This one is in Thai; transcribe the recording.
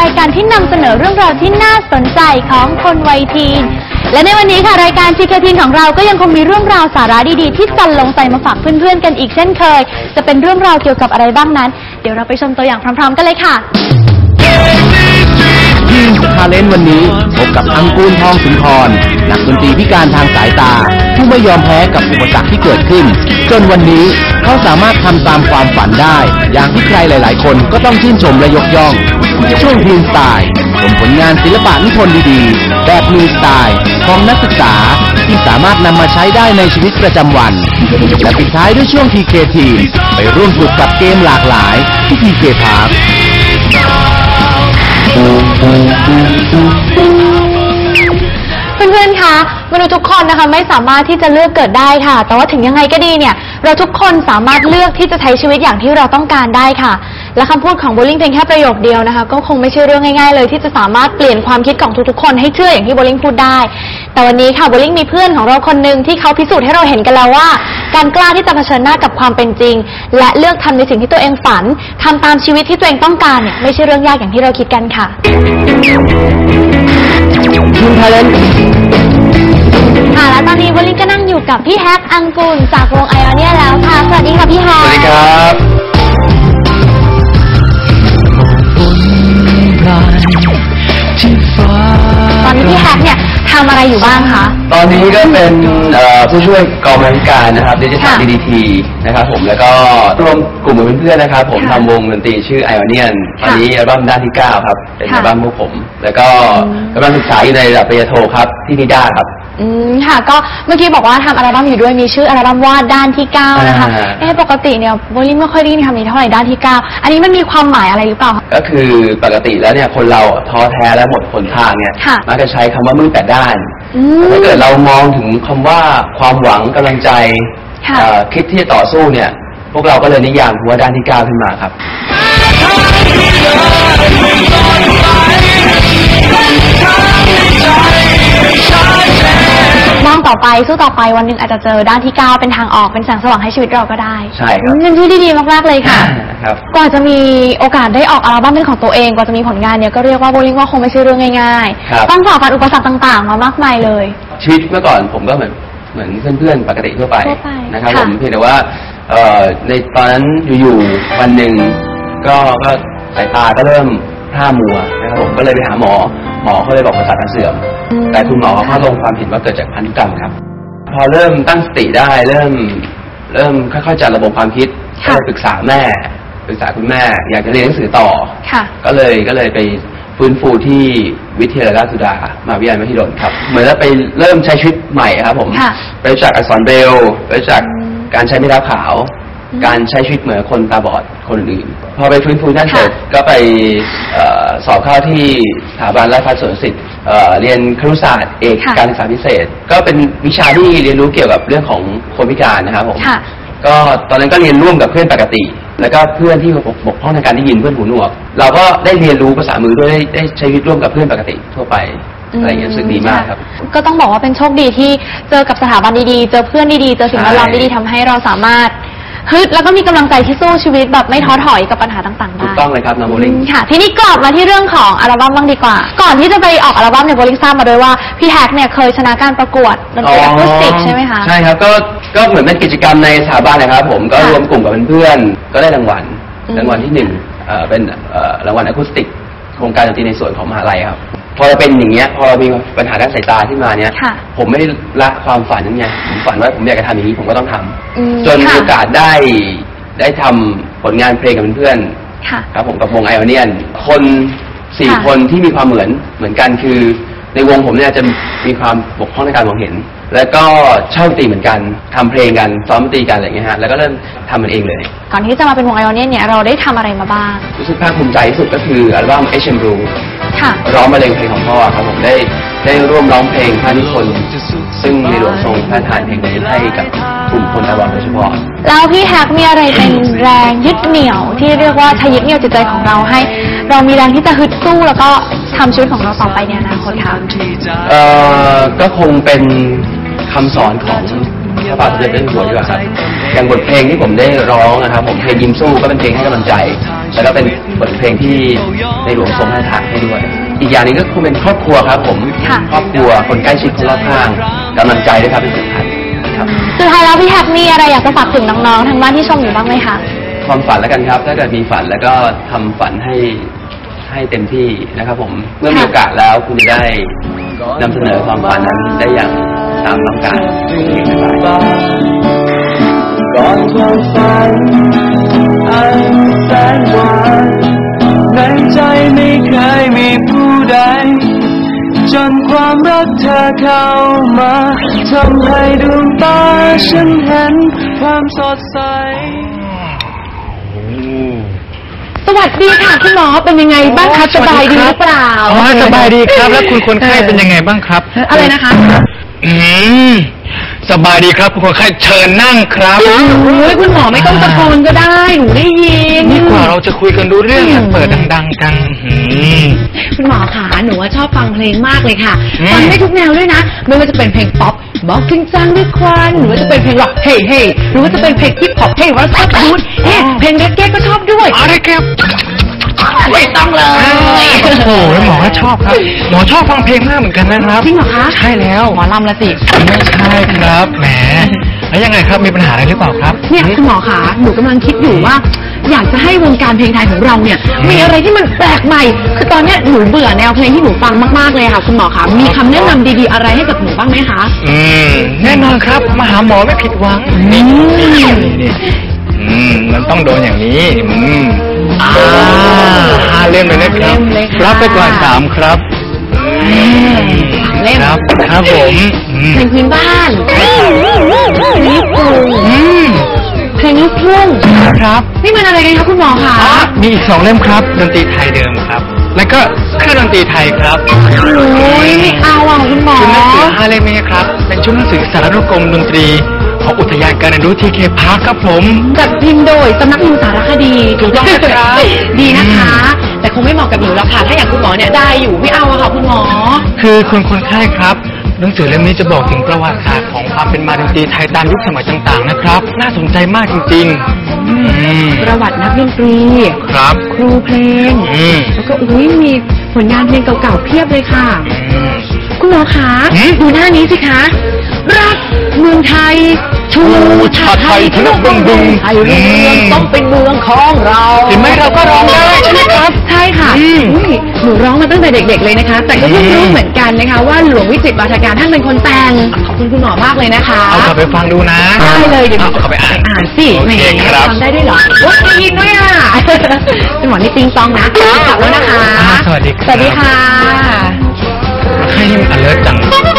รายการที่นำเสนอเรื่องราวที่น่าสนใจของคนวัยทีน และในวันนี้ค่ะรายการทีเคทีนของเราก็ยังคงมีเรื่องราวสาระดีๆ ที่จันลงใจมาฝากเพื่อนๆกันอีกเช่นเคย จะเป็นเรื่องราวเกี่ยวกับอะไรบ้างนั้น เดี๋ยวเราไปชมตัวอย่างพร้อม ๆ กันเลยค่ะ สทาเลนต์วันนี้ พบกับอังกูลทองสุนทรนักดนตรีพิการทางสายตา ผู้ไม่ยอมแพ้กับอุปสรรคที่เกิดขึ้น จนวันนี้เขาสามารถทำตามความฝันได้ อย่างที่ใครหลาย ๆ คนก็ต้องชื่นชมและยกย่อง ช่วงทีมสไตล์ชมผลงานศิลปะนิพนธ์ดีๆ แบบมือสไตล์ของนักศึกษาที่สามารถนำมาใช้ได้ในชีวิตประจำวัน และปิดท้ายด้วยช่วงทีเคทีไปร่วมสนุกกับเกมหลากหลายที่ทีเคพาร์ เพื่อนๆ คะมนุษย์ทุกคนนะคะไม่สามารถที่จะเลือกเกิดได้ค่ะ แต่ว่าถึงยังไงก็ดีเนี่ย เราทุกคนสามารถเลือกที่จะใช้ชีวิตอย่างที่เราต้องการได้ค่ะ และคำพูดของโบลิ่งเพียงแค่ประโยคเดียวนะคะ ก็คงไม่ใช่เรื่องง่ายๆเลย ที่จะสามารถเปลี่ยนความคิดของทุกๆคนให้เชื่ออย่างที่โบลิ่งพูดได้ แต่วันนี้ค่ะโบลิ่งมีเพื่อนของเราคนหนึ่งที่เขาพิสูจน์ให้เราเห็นกันแล้วว่า การกล้าที่จะเผชิญหน้ากับความเป็นจริง และเลือกทำในสิ่งที่ตัวเองฝันทำตามชีวิตที่ตัวเองต้องการเนี่ยไม่ใช่เรื่องยากอย่างที่เราคิดกันค่ะทีมทาเลนต์ค่ะและตอนนี้วลินก็นั่งอยู่กับพี่แฮกอังกุลจากวงไอออนเนียแล้วค่ะสวัสดีค่ะพี่แฮกสวัสดีครับ ตอนนี้พี่แฮกเนี่ย ทำอะไรอยู่บ้างคะ ตอนนี้ก็เป็นเอ่อผู้ช่วยกองบริการนะครับดิจิทัลค่ะ DDT นะครับผมแล้วก็รวมกลุ่มกับเพื่อนๆนะครับ ผมค่ะทำวงดนตรีชื่อ Ionian ตค่ะอนนี้อัลบั้มด้านที่ 9 ครับ เป็นค่ะอัลบั้มพวกผม แล้วก็อืมกำลังศึกษาอยู่ในระดับปริญญาโทครับที่นิด้าครับ อืมค่ะ ก็เมื่อกี้บอกว่าทำอัลบั้มอยู่ด้วยมีชื่ออัลบั้มว่าด้านที่เก้านะคะอ่า เอ๊ะปกติเนี่ยวลินไม่ค่อยได้ยินคำนี้เท่าไหร่ด้านที่เก้าอันนี้มันมีความหมายอะไรหรือเปล่าคะ ก็คือปกติแล้วเนี่ยคนเราท้อแท้และหมดหนทางเนี่ยค่ะมักจะใช้คำว่ามืดแปดด้านอืมแต่ถ้าเกิดเรามองถึงคำว่าความหวังกำลังใจค่ะ เอ่อคิดที่จะต่อสู้เนี่ย พวกเราก็เลยนิยามคำว่าด้านที่เก้าขึ้นมาครับมอ ต่อไปสู้ต่อไปวันหนึ่งอาจจะเจอด้านที่เก้าเป็นทางออกเป็นแสงสว่างให้ชีวิตเราก็ได้ใช่ครับอืมเป็นที่ที่ดีมากๆเลยค่ะ ครับกว่าจะมีโอกาสได้ออกอัลบั้มเป็นของตัวเองกว่าจะมีผลงานเนี่ยก็เรียกว่าโบลิ่งว่าคงไม่ใช่เรื่องง่ายครับ ๆ ต้องฝ่าฟันอุปสรรคต่างๆมามากมายเลย ชีวิตเมื่อก่อนผมก็เหมือนเหมือนเพื่อนๆปกติทั่วไปทั่วไปนะครับค่ะ ผมเพียงแต่ว่าเอ่อในตอนนั้นอยู่ๆวันหนึ่งก็ก็สายตาก็เริ่มพร่ามัวนะครับผมก็เลยไปหาหมอ หมอเขาเลยบอกประสาทตาเสื่อม แต่คุณหมอเขาลงความเห็นว่าเกิดจากพันธุกรรมครับ พอเริ่มตั้งสติได้เริ่ม เริ่มค่อยๆจัดระบบความคิดก็ค่ะเลยปรึกษาแม่ปรึกษาคุณแม่ อยากจะเรียนหนังสือต่อค่ะก็เลยก็เลยไปฟื้นฟูที่วิทยาลัยราชสุดา มหาวิทยาลัยมหิดลครับ เหมือนว่าไปเริ่มใช้ชีวิตใหม่ครับ ผมค่ะไปรู้จักอักษรเบรลล์ไปรู้จักอืมการใช้ไม้เท้าขาวอืมการใช้ชีวิตเหมือนคนตาบอดคนอื่น พอไปฟื้นฟูนั่นค่ะเสร็จก็ไปเอ่อสอบเข้าที่สถาบันราชภัฏสวนดุสิทธิ์ เอ่อเรียนครุศาสตร์เอกค่ะ การศึกษาพิเศษ ก็เป็นวิชาที่เรียนรู้เกี่ยวกับเรื่องของคนพิการนะครับผมค่ะ ก็ตอนนั้นก็เรียนร่วมกับเพื่อนปกติ แล้วก็เพื่อนที่บกบกพร่องทางการได้ยินเพื่อนหูหนวก เราก็ได้เรียนรู้ภาษามือด้วยได้ได้ใช้ชีวิตร่วมกับเพื่อนปกติทั่วไปอะไรอย่างเงี้ยรู้สึกดีมากครับะก็ต้องบอกว่าเป็นโชคดีที่เจอกับสถาบันดีๆ เจอเพื่อนดีๆ เจอสิ่งแวดล้อมใช่ ดีๆทำให้เราสามารถ ฮึดแล้วก็มีกำลังใจที่สู้ชีวิตแบบไม่ท้อถอยกับปัญหาต่างๆถูได้กต้องเลยครับน้องโบลิ่งอืมค่ะทีนี้กลับมาที่เรื่องของอัลบั้มบ้างดีกว่า ก่อนที่จะไปออกอัลบั้มเนี่ยโบลิ่งทราบมาด้วยว่าพี่แฮกเนี่ยเคยชนะการประกวดดนตรีอะคูสติกใช่ไหมคะ ใช่ครับก็ก็เหมือนเป็นกิจกรรมในสถาบันนะครับ ผมก็ค่ะรวมกลุ่มกับเพื่อนๆก็ได้รางวัลอืม รางวัลที่หนึ่งเอ่อเป็นเอ่อรางวัลอะคูสติก โครงการดนตรีในส่วนของมหาลัยครับ พอเราเป็นอย่างเงี้ย พอเรามีปัญหาด้านสายตาขึ้นมาเนี้ยค่ะผมไม่ได้ละความฝันนั่นไงผมฝันว่าผมอยากจะทำอย่างนี้ผมก็ต้องทำอืมจนมีค่ะ โอกาสได้ได้ทำผลงานเพลงกับเพื่อนๆ ค่ะ ครับผมกับวงไอออนเนียน คนสี่ค่ะคนที่มีความเหมือนเหมือนกันคือ ในวงผมเนี่ยจะมีความบกพร่องในการมองเห็น แล้วก็ชอบดนตรีเหมือนกันทำเพลงกันซ้อมดนตรีกันอะไรอย่างเงี้ยฮะแล้วก็เริ่มทำมันเองเลย ก่อนที่จะมาเป็นวงไอออนเนี่ยเนี่ยเราได้ทำอะไรมาบ้าง รู้สึกภาคภูมิใจที่สุดก็คืออัลบั้ม H.M. Blue ค่ะ ร้องบรรเลงเพลงของพ่อครับผมได้ได้ร่วมร้องเพลงพระนิพนธ์ซึ่งในหลวงทรงพระราชทานเพลงนี้ให้กับกลุ่มคนตาบอดโดยเฉพาะ แล้วพี่แฮกมีอะไรเป็นแรงยึดเหนี่ยว ที่เรียกว่าทะยึดเหนี่ยวจิตใจของเราให้ เรามีแรงที่จะฮึดสู้แล้วก็ทำชีวิตของเราต่อไปในอนาคตค่ะ เอ่อก็คงเป็น คำสอนของพระบาทสมเด็จพระเจ้าอยู่หัวดีกว่าครับอย่างบทเพลงที่ผมได้ร้องนะครับ ผมเพลงยิ้มสู้ก็เป็นเพลงให้กำลังใจ แล้วก็เป็นบทเพลงที่ในหลวงทรงพระราชทานให้ด้วย อีกอย่างหนึงก็คงเป็นครอบครัวครับ ผมค่ะ ครอบครัวคนใกล้ชิดคนรอบข้างกำลังใจด้วยครับเป็นสำคัญครับ สุดท้ายแล้วพี่แฮกมีอะไรอยากจะฝากถึงน้องๆทางบ้านที่ชมอยู่บ้างไหมคะ ความฝันแล้วกันครับ ถ้าเกิดมีฝันแล้วก็ทำฝันให้ให้เต็มที่นะครับผม เมื่อมีโอกาสแล้วคุณจะได้นำเสนอความฝันนั้นได้อย่าง ตามต้องการเพียงเท่าไหร่ก่อนความฝันอันแสนหวานในใจไม่เคยมีผู้ใด จนความรักเธอเข้ามาทำให้ดวงตาฉันเห็นความสดใสสวัสดีค่ะคุณหมอเป็นยังไงบ้างคะสบายดีหรือเปล่าอ๋อสบายดีครับ แล้วคุณคนไข้เป็นยังไงบ้างครับ อะไรนะคะ อืมสบายดีครับคุณคนไข้เชิญนั่งครับโอ้ยคุณหมอไม่ต้องตะโกนก็ได้หนูได้ยิน นี่กว่าเราจะคุยกันรู้เรื่องกันเปิดดัง ๆ กันอืม คุณหมอขาหนูว่าชอบฟังเพลงมากเลยค่ะ อืม ฟังได้ทุกแนวด้วยนะ ไม่ว่าจะเป็นเพลงป๊อปบอกจริงจังด้วยควันหรือว่าจะเป็นเพลงร็อกเฮ้เฮ้หรือว่าจะเป็นเพลงฮิปฮอปเฮ้วัสซับบูดเฮ้เพลงเรกเก้ก็ชอบด้วย อะไรครับ ไม่ต้องเลย โอ้โหแล้วหมอก็ชอบครับ หมอชอบฟังเพลงมากเหมือนกันนะครับจริงเหรอคะ ใช่แล้วหมอลำละสิ ไม่ใช่ครับแหมแล้วยังไงครับมีปัญหาอะไรหรือเปล่าครับ เนี่ยคุณหมอขาหนูกำลังคิดอยู่ว่า อยากจะให้วงการเพลงไทยของเราเนี่ย มีอะไรที่มันแปลกใหม่ คือตอนเนี้ยหนูเบื่อแนวเพลงที่หนูฟังมากๆเลยค่ะ คุณหมอขามีคำแนะนำดีๆอะไรให้กับหนูบ้างไหมคะอืมแน่นอนครับมาหาหมอไม่ผิดหวังนี่นี่นี่อืมมันต้องโดนอย่างนี้อืม อ่าห้าเล่มเลยนะครับห้าเล่มเลยค่ะ รับไปก่อนสามครับอืมเล่มครับครับผมอืมเพลงพื้นบ้านเพลงญี่ปุ่นอืมเพลงลูกทุ่งครับนี่มันอะไรกันคะคุณหมอคะมีอีกสองเล่มครับดนตรีไทยเดิมครับ แล้วก็เครื่องดนตรีไทยครับ โอ้ยไม่เอาอะคุณหมอ ชุดหนังสือห้าเล่มนี้ครับ เป็นชุดหนังสือสารนุกรมดนตรี ของอุทยานการเรียนรู้ทีเคพาร์คครับผม จัดพิมพ์โดยสำนักพิมพ์สารคดีถูกต้องครับ ดีนะคะ แต่คงไม่เหมาะกับหนูหรอกค่ะ ถ้าอย่างคุณหมอเนี่ยได้อยู่ไม่เอาอะค่ะคุณหมอ คือคุณคนไข้ครับหนังสือเล่มนี้จะบอกถึงประวัติศาสตร์ของความเป็นมาดนตรีไทยตามยุคสมัยต่างๆนะครับ น่าสนใจมากจริงๆอืมประวัตินักดนตรี ครับ ครูเพลง อืมแล้วก็อุ้ยมีผลงานเพลงเก่าๆเพียบเลยค่ะ อืม คุณหมอคะหืม ดูหน้านี้สิคะ รักเมืองไทย ชูชาติไทยทะลุบึงบึงไทยเรืองต้องเป็นเมืองของเราเห็นไหมเราก็ร้องได้ใช่ไหมครับ ใช่ค่ะอืมอุ๊ยหนูร้องมาตั้งแต่เด็ก ๆ เลยนะคะ แต่ก็เพิ่งอืมรู้เหมือนกันนะคะ ว่าหลวงวิจิตรบาทการท่านเป็นคนแต่งขอบคุณคุณหมอมากเลยนะคะเอากลับไปฟังดูนะได้เลยเดี๋ยวหนูเอากลับไปอ่านอ่านสิโอแหมเคครับทำได้ด้วยเหรอโอ้ยได้ยินด้วยอะคุณหมอนี่ติงตองนะกลับแล้วนะคะอ่าสวัสดีครับสวัสดีค่ะ